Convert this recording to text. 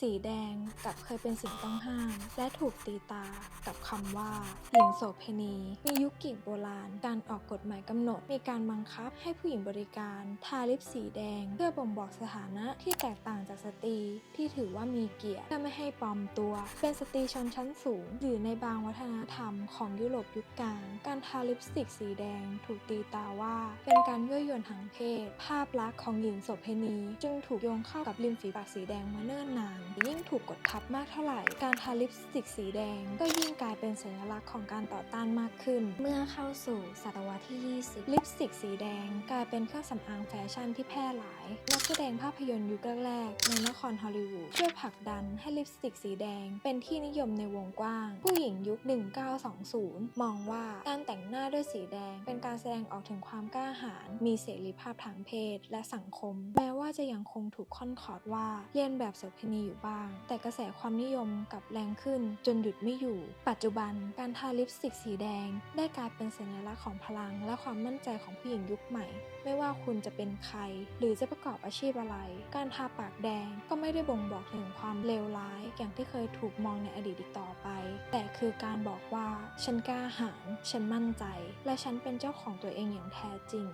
สีแดงกับเคยเป็นสิ่งต้องห้าม และถูกตีตากับคำว่า หญิงโสเภณี มียุคกรีกโบราณ การออกกฎหมายกำหนด มีการบังคับให้ผู้หญิงบริการทาลิปสีแดง เพื่อบ่งบอกสถานะที่แตกต่างจากสตรีที่ถือว่ามีเกียรติเพื่อไม่ให้ปลอมตัว เป็นสตรีชนชั้นสูง หรือในบางวัฒนธรรมของยุโรปยุคกลาง การทาลิปสติกสีแดง ถูกตีตาว่า เป็นการยั่วยวนทางเพศ ภาพลักษณ์ของหญิงโสเภณี จึงถูกโยงเข้ากับริมฝีปากสีแดงมาเนิ่นนานยิ่งถูกกดทับมากเท่าไหร่ การทาลิปสติกสีแดง ก็ยิ่งกลายเป็นสัญลักษณ์ของการต่อต้านมากขึ้น เมื่อเข้าสู่ศตวรรษที่ 20 ลิปสติกสีแดง กลายเป็นเครื่องสำอางแฟชั่นที่แพร่หลาย นักแสดงภาพยนตร์ยุคแรกๆในนครฮอลลีวูดช่วยผลักดันให้ลิปสติกสีแดง เป็นที่นิยมในวงกว้าง ผู้หญิงยุค 1920 มองว่าการแต่ง หน้าด้วยสีแดง เป็นการแสดงออกถึงความกล้าหาญมีเสรีภาพทางเพศและสังคม แม้ว่าจะยังคงถูกค่อนขอดว่าเลียนแบบโสเภณีอยู่บ้าง แต่กระแสความนิยมกับแรงขึ้น จนหยุดไม่อยู่ ปัจจุบันการทาลิปสติกสีแดง ได้กลายเป็นสัญลักษณ์ของพลัง และความมั่นใจของผู้หญิงยุคใหม่ ไม่ว่าคุณจะเป็นใคร หรือจะประกอบอาชีพอะไร การทาปากแดงก็ไม่ได้บ่งบอกถึงความเลวร้าย อย่างที่เคยถูกมองในอดีตอีกต่อไป แต่คือการบอกว่า ฉันกล้าหาญฉันมั่นใจ และฉันเป็นเจ้าของตัวเองอย่างแท้จริง